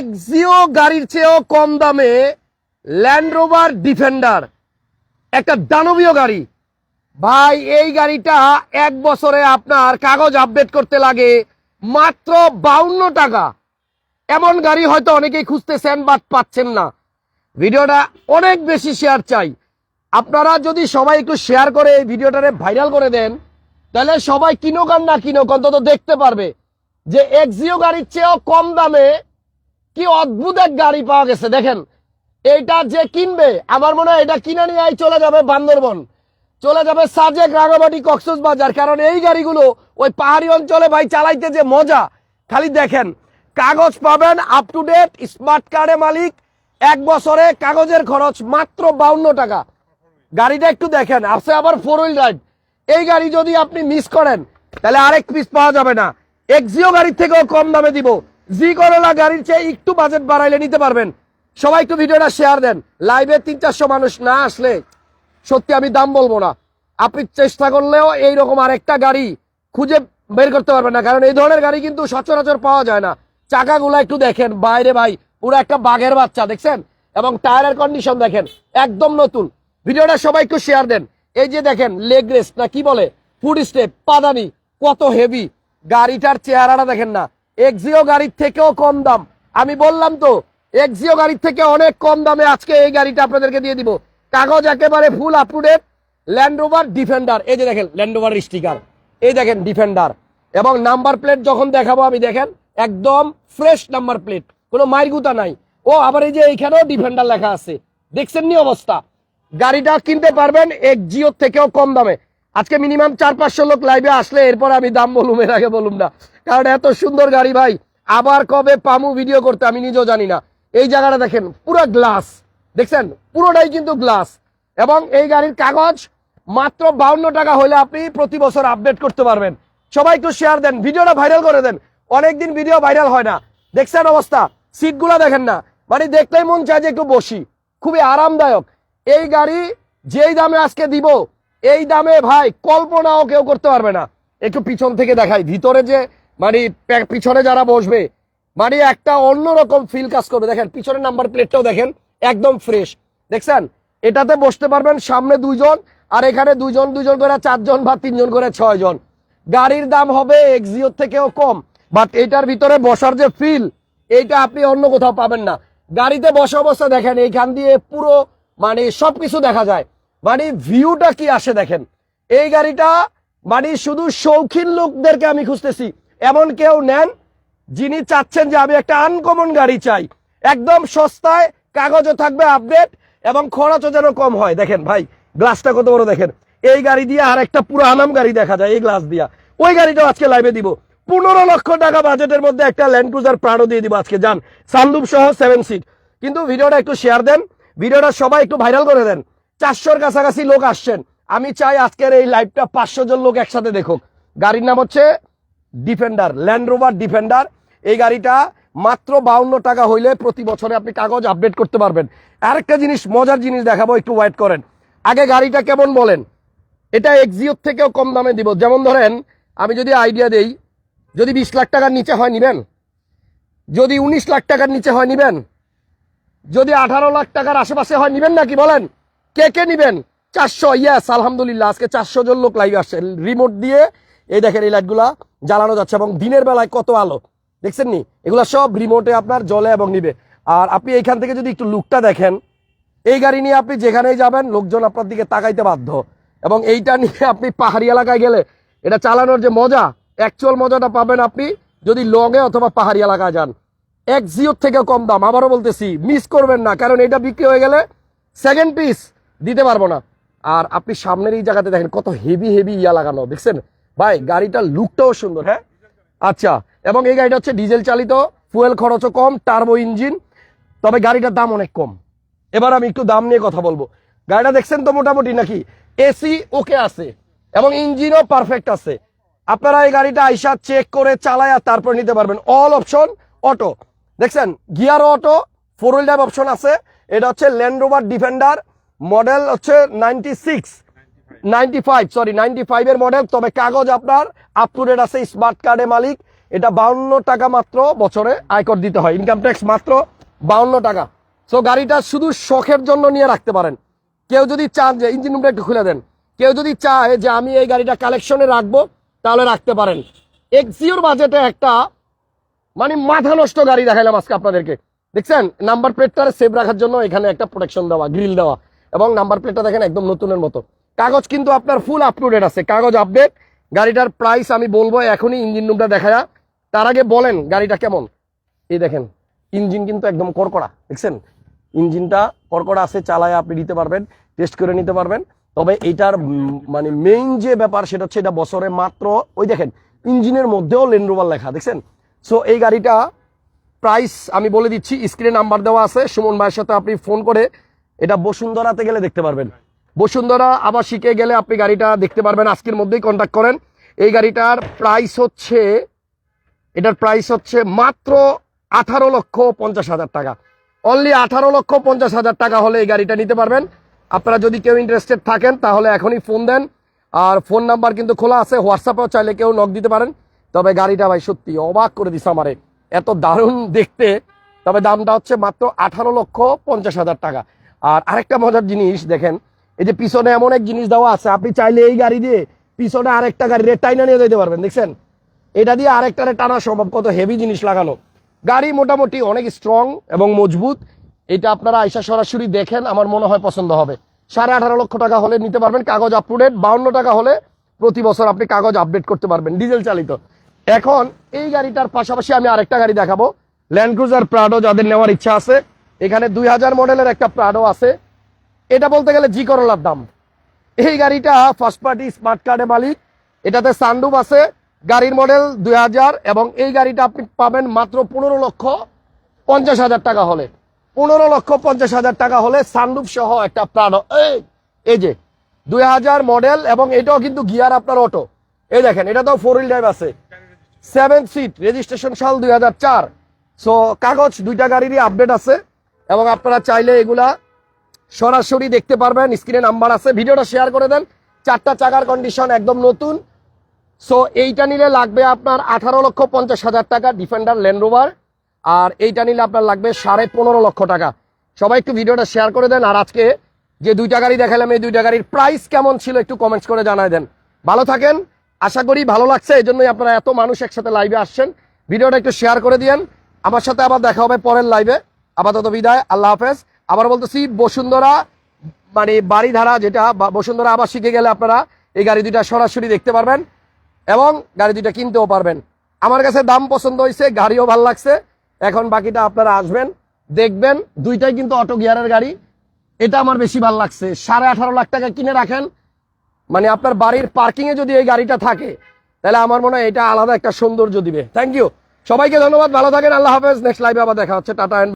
Axio গাড়ির চেয়েও কম দামে ল্যান্ড রোভার ডিফেন্ডার একটা দানবীয় গাড়ি। ভাই, এই গাড়িটা এক বছরে আপনার কাগজ আপডেট করতে লাগে মাত্র বাউন্ন টাকা। এমন গাড়ি হয়তো অনেকেই খুঁজতেছেন বাট পাচ্ছেন না। ভিডিওটা অনেক বেশি শেয়ার চাই। আপনারা যদি সবাই একটু শেয়ার করে এই ভিডিওটারে ভাইরাল করে দেন, তাহলে সবাই কিনোক আর না কিনোক অন্তত দেখতে পারবে যে এক্সিও গাড়ির চেয়েও কম দামে কি অদ্ভুত এক গাড়ি পাওয়া গেছে, দেখেন। এটা যে কিনবে, আমার মনে হয় এটা কিনে নিয়ে চলে যাবে বান্দরবন। চলে যাবে সাজেক রাঙামাটি কক্সস বাজার, কারণ এই গাড়িগুলো ওই পাহাড়ি অঞ্চলে ভাই চালাইতে যে মজা, খালি দেখেন, কাগজ পাবেন আপ টু ডেট স্মার্ট কার্ডে মালিক, এক বছরে কাগজের খরচ মাত্র বাউন্ন টাকা। গাড়িটা একটু দেখেন, আছে আবার ফোর হুইল ড্রাইভ এই গাড়ি যদি আপনি মিস করেন, তাহলে আরেক পিস পাওয়া যাবে না। এক্সিও গাড়ির থেকেও কম দামে দিব। জি করোলা গাড়ির চেয়ে একটু বাজেট বাড়াইলে নিতে পারবেন। সবাই একটু ভিডিওটা শেয়ার দেন। লাইভে তিন, চারশো মানুষ না আসলে সত্যি আমি দাম বলব না। আপনি চেষ্টা করলেও এইরকম আরেকটা গাড়ি খুঁজে বের করতে পারবেন না। কারণ এই ধরনের গাড়ি কিন্তু সচরাচর পাওয়া যায় না। চাকাগুলো একটু দেখেন, বাইরে ভাই, পুরো একটা বাঘের বাচ্চা, দেখছেন? এবং টায়ারের কন্ডিশন দেখেন, একদম নতুন। ভিডিওটা সবাই একটু শেয়ার দেন। এই যে দেখেন লেগ রেস্ট না, কি বলে? ফুড স্টেপ পাদানি, কত হেভি গাড়িটার চেহারাটা দেখেন না। এক্সিও গাড়ির থেকেও কম দাম। আমি বললাম তো এক্সিও গাড়ির থেকে অনেক কম দামে আজকে এই গাড়িটা আপনাদেরকে দিয়ে দিব। কাগজ একেবারে full up to Land Rover Defender এই যে দেখেন ল্যান্ড রোভার স্টিকার এই দেখেন ডিফেন্ডার এবং নাম্বার প্লেট যখন দেখাবো আমি, দেখেন, একদম ফ্রেশ নাম্বার প্লেট কোনো মাইরগুতা নাই। ও, আবার এই যে এইখানেও ডিফেন্ডার লেখা আছে। দেখছেন নি অবস্থা? গাড়িটা কিনতে পারবেন এক জিওর থেকেও কম দামে। আজকে মিনিমাম চার পাঁচশো লোক লাইভে আসলে এরপর আমি দাম বলুম, এর আগে বলুম না। কারণ এত সুন্দর গাড়ি ভাই। আবার কবে পামু ভিডিও করতে আমি নিজেও জানি না। এই জায়গাটা দেখেন, পুরো গ্লাস দেখছেন? পুরোটাই কিন্তু গ্লাস এবং এই গাড়ির কাগজ মাত্র বাউন্ন টাকা হলে আপনি প্রতি বছর আপডেট করতে পারবেন। সবাই একটু শেয়ার দেন, ভিডিওটা ভাইরাল করে দেন। অনেকদিন ভিডিও ভাইরাল হয় না। দেখছেন অবস্থা? সিটগুলো দেখেন না। মানে দেখলেই মন চায় যে একটু বসি। খুবই আরামদায়ক। এই গাড়ি যেই দামে আজকে দিব, এই দামে ভাই কল্পনাও কেউ করতে পারবে না। একটু পিছন থেকে দেখাই, ভিতরে যে মানে পিছনে যারা বসবে মানে একটা অন্যরকম ফিল কাজ করবে। দেখেন, পিছনের নাম্বার প্লেটটাও দেখেন, একদম ফ্রেশ দেখছেন? এটাতে বসতে পারবেন সামনে দুইজন, আর এখানে দুইজন দুইজন করে চারজন বা তিনজন করে ছয় জন গাড়ির দাম হবে এক্সিওর থেকেও কম বাট এটার ভিতরে বসার যে ফিল এইটা আপনি অন্য কোথাও পাবেন না। গাড়িতে বসে অবস্থা দেখেন, এইখান দিয়ে পুরো মানে সবকিছু দেখা যায়। মানে ভিউটা কি আসে দেখেন। এই গাড়িটা মানে শুধু শৌখিন লোকদেরকে আমি খুঁজতেছি। এমন কেউ নেন যিনি চাচ্ছেন যে আমি একটা আনকমন গাড়ি চাই। একদম সস্তায়, কাগজও থাকবে আপডেট এবং খরচও যেন কম হয়। দেখেন ভাই গ্লাসটা কত বড় দেখেন। এই গাড়ি দিয়ে আর একটা পুরো আনাম গাড়ি দেখা যায় এই গ্লাস দিয়া। ওই গাড়িটাও আজকে লাইভে দিব। পনেরো লক্ষ টাকা বাজেটের মধ্যে একটা ল্যান্ড ক্রুজার প্রাণও দিয়ে দিব আজকে। যান সানলুপ সহ সেভেন সিট কিন্তু ভিডিওটা একটু শেয়ার দেন। ভিডিওটা সবাই একটু ভাইরাল করে দেন। চারশোর কাছাকাছি লোক আসছেন। আমি চাই আজকের এই লাইভটা পাঁচশো জন লোক একসাথে দেখুক। গাড়ির নাম হচ্ছে ডিফেন্ডার ল্যান্ড রোভার ডিফেন্ডার এই গাড়িটা মাত্র বাউন্ন টাকা হইলে প্রতি বছরে আপনি কাগজ আপডেট করতে পারবেন। আরেকটা জিনিস, মজার জিনিস দেখাবো, একটু ওয়েট করেন। আগে গাড়িটা কেমন বলেন? এটা এক্সিওর থেকেও কম দামে দিব। যেমন ধরেন, আমি যদি আইডিয়া দেই, যদি বিশ লাখ টাকার নিচে হয়, নিবেন? যদি উনিশ লাখ টাকার নিচে হয়, নিবেন? যদি আঠারো লাখ টাকার আশেপাশে হয়, নিবেন নাকি? বলেন, কে কে নিবেন? চারশো ইয়াস আলহামদুলিল্লাহ, আজকে চারশো জন লোক লাইভ আসছে। রিমোট দিয়ে এই দেখেন এই লাইটগুলা জ্বালানো যাচ্ছে এবং দিনের বেলায় কত আলো। দেখছেন নি? এগুলা সব রিমোটে আপনার জলে এবং নিবে। আর আপনি এইখান থেকে যদি একটু লুকটা দেখেন, এই গাড়ি নিয়ে আপনি যেখানেই যাবেন, লোকজন আপনার দিকে তাকাইতে বাধ্য। এবং এইটা নিয়ে আপনি পাহাড়ি এলাকায় গেলে, এটা চালানোর যে মজা অ্যাকচুয়াল মজাটা পাবেন আপনি যদি লংয়ে অথবা পাহাড়ি এলাকায় যান। এক জিওর থেকে কম দাম। আবারও বলতেছি মিস করবেন না, কারণ এটা বিক্রি হয়ে গেলে সেকেন্ড পিস দিতে পারব না। আর আপনি সামনের এই জায়গাতে দেখেন, কত হেভি হেভি ইয়া লাগানো। দেখছেন? ভাই গাড়িটার লুকটাও সুন্দর। হ্যাঁ। আচ্ছা এবং এই গাড়িটা হচ্ছে ডিজেল চালিত ফুয়েল খরচও কম টার্বো ইঞ্জিন তবে গাড়িটার দাম অনেক কম। এবার আমি একটু দাম নিয়ে কথা বলব। গাড়িটা দেখছেন তো মোটামুটি নাকি? এসি ওকে আছে এবং ইঞ্জিনও পারফেক্ট আছে। আপনারা এই গাড়িটা আইসা চেক করে চালায় আর তারপর নিতে পারবেন। অল অপশন অটো দেখছেন gear auto four wheel drive option আছে। এটা হচ্ছে ল্যান্ড রোভার ডিফেন্ডার মডেল হচ্ছে ninety six ninety five sorry ninety ফাইভের মডেল তবে কাগজ আপনার আপ টু ডেট আছে স্মার্ট কার্ডে মালিক। এটা বাউন্ন টাকা মাত্র বছরে আয়কর দিতে হয় ইনকাম ট্যাক্স মাত্র বাউন্ন টাকা। সো গাড়িটা শুধু শখের জন্য নিয়ে রাখতে পারেন। কেউ যদি চান যে ইঞ্জিন রুমটা একটু খুলে দেন। কেউ যদি চায় যে আমি এই গাড়িটা কালেকশনে রাখব, তাহলে রাখতে পারেন। এক্সিওর বাজেটে একটা মানে মাথা নষ্ট গাড়ি দেখাইলাম আজকে আপনাদেরকে। দেখছেন? নাম্বার প্লেটটা সেভ রাখার জন্য এখানে একটা প্রোটেকশন দেওয়া গ্রিল দেওয়া। এবং নাম্বার প্লেটটা দেখেন একদম নতুনের মতো। কাগজ কিন্তু আপনার ফুল আপ টু ডেট আছে। কাগজ আপডেট গাড়িটার প্রাইস আমি বলব এখনই ইঞ্জিন রুমটা দেখায়া। তার আগে বলেন গাড়িটা কেমন? এই দেখেন ইঞ্জিন কিন্তু একদম কড়কড়া, দেখছেন? ইঞ্জিনটা করকড়া আছে, চালায় আপনি নিতে পারবেন টেস্ট করে নিতে পারবেন। তবে এটার মানে মেইন যে ব্যাপার সেটা হচ্ছে এটা বছরে মাত্র, ওই দেখেন ইঞ্জিনের মধ্যেও লেন্ড্রোভার লেখা, দেখছেন? সো এই গাড়িটা প্রাইস আমি বলে দিচ্ছি স্ক্রিনে নাম্বার দেওয়া আছে। সুমন ভাইয়ের সাথে আপনি ফোন করে এটা বসুন্ধরাতে গেলে দেখতে পারবেন। বসুন্ধরা আবার শিখে গেলে আপনি গাড়িটা দেখতে পারবেন, আজকের মধ্যেই কন্ট্যাক্ট করেন। এই গাড়িটার প্রাইস হচ্ছে, এটার প্রাইস হচ্ছে মাত্র আঠারো লক্ষ পঞ্চাশ হাজার টাকা। অনলি আঠারো লক্ষ পঞ্চাশ হাজার টাকা হলে এই গাড়িটা নিতে পারবেন। আপনারা যদি কেউ ইন্টারেস্টেড থাকেন, তাহলে এখনই ফোন দেন। আর ফোন নাম্বার কিন্তু খোলা আছে হোয়াটসঅ্যাপেও চাইলে কেউ নক দিতে পারেন। তবে গাড়িটা ভাই সত্যি অবাক করে দিছে আমারে। এত দারুণ দেখতে। তবে দামটা হচ্ছে মাত্র আঠারো লক্ষ পঞ্চাশ হাজার টাকা। আর আরেকটা মজার জিনিস দেখেন এই যে পিছনে এমন এক জিনিস দেওয়া আছে, আপনি চাইলে এই গাড়ি দিয়ে পিছনে আরেকটা গাড়ি রেট টাইনা নিয়ে যেতে পারবেন, দেখছেন? এটা দিয়ে আরেকটারে টানা সম্ভব, কত হেভি জিনিস লাগানো। গাড়ি মোটামুটি অনেক স্ট্রং এবং মজবুত। এটা আপনারা আইসা সরাসরি দেখেন, আমার মনে হয় পছন্দ হবে। সাড়ে আঠারো লক্ষ টাকা হলে নিতে পারবেন, কাগজ আপ টু ডেট বাউন্ন টাকা হলে প্রতি বছর আপনি কাগজ আপডেট করতে পারবেন ডিজেল চালিত। এখন এই গাড়িটার পাশাপাশি আমি আরেকটা গাড়ি দেখাবো। ল্যান্ড ক্রুজার প্রাডো যাদের নেওয়ার ইচ্ছা আছে, এখানে দুই হাজার মডেলের একটা প্রাডো আছে। এটা বলতে গেলে জি করলার দাম। এই গাড়িটা ফার্স্ট পার্টি স্মার্ট কার্ডে মালিক। এটাতে সানরুফ আছে, গাড়ির মডেল দুই হাজার এবং এই গাড়িটা আপনি পাবেন মাত্র পনেরো লক্ষ পঞ্চাশ হাজার টাকা হলে। পনেরো লক্ষ পঞ্চাশ হাজার টাকা হলে সানরুফ সহ একটা প্রাণ এই যে, দুই হাজার মডেল এবং এটাও কিন্তু গিয়ার আপনার অটো এই দেখেন এটা তো ফোর হুইল ড্রাইভ আছে। সেভেন সিট রেজিস্ট্রেশন সাল দুই হাজার চার। সো কাগজ দুইটা গাড়িরই আপডেট আছে এবং আপনারা চাইলে এগুলা সরাসরি দেখতে পারবেন স্ক্রিনে নাম্বার আছে। ভিডিওটা শেয়ার করে দেন। চারটা চাকার কন্ডিশন একদম নতুন। সো এইটা নিলে লাগবে আপনার আঠারো লক্ষ পঞ্চাশ হাজার টাকা ডিফেন্ডার ল্যান্ড রোভার আর এইটা নিলে আপনার লাগবে সাড়ে পনেরো লক্ষ টাকা। সবাই একটু ভিডিওটা শেয়ার করে দেন। আর আজকে যে দুইটা গাড়ি দেখালাম, এই দুইটা গাড়ির প্রাইস কেমন ছিল একটু কমেন্টস করে জানায় দেন। ভালো থাকেন। আশা করি ভালো লাগছে। এই জন্যই আপনারা এত মানুষ একসাথে লাইভে আসছেন। ভিডিওটা একটু শেয়ার করে দিয়েন। আমার সাথে আবার দেখা হবে পরের লাইভে আপাতত বিদায়। আল্লাহ হাফেজ। আবার বলতেছি, বসুন্ধরা মানে বাড়িধারা যেটা বসুন্ধরা আবার শিখে গেলে আপনারা এই গাড়ি দুইটা সরাসরি দেখতে পারবেন এবং গাড়ি দুইটা কিনতেও পারবেন। আমার কাছে দাম পছন্দ হয়েছে, গাড়িও ভালো লাগছে। এখন বাকিটা আপনারা আসবেন, দেখবেন। দুইটাই কিন্তু অটো গিয়ারের গাড়ি। এটা আমার বেশি ভালো লাগছে। সাড়ে আঠারো লাখ টাকা কিনে রাখেন। মানে আপনার বাড়ির পার্কিং এ যদি এই গাড়িটা থাকে, তাহলে আমার মনে হয় এটা আলাদা একটা সৌন্দর্য দিবে। থ্যাংক ইউ সবাইকে ধন্যবাদ। ভালো থাকেন। আল্লাহ হাফেজ। নেক্সট লাইভে আবার দেখা হচ্ছে। টাটা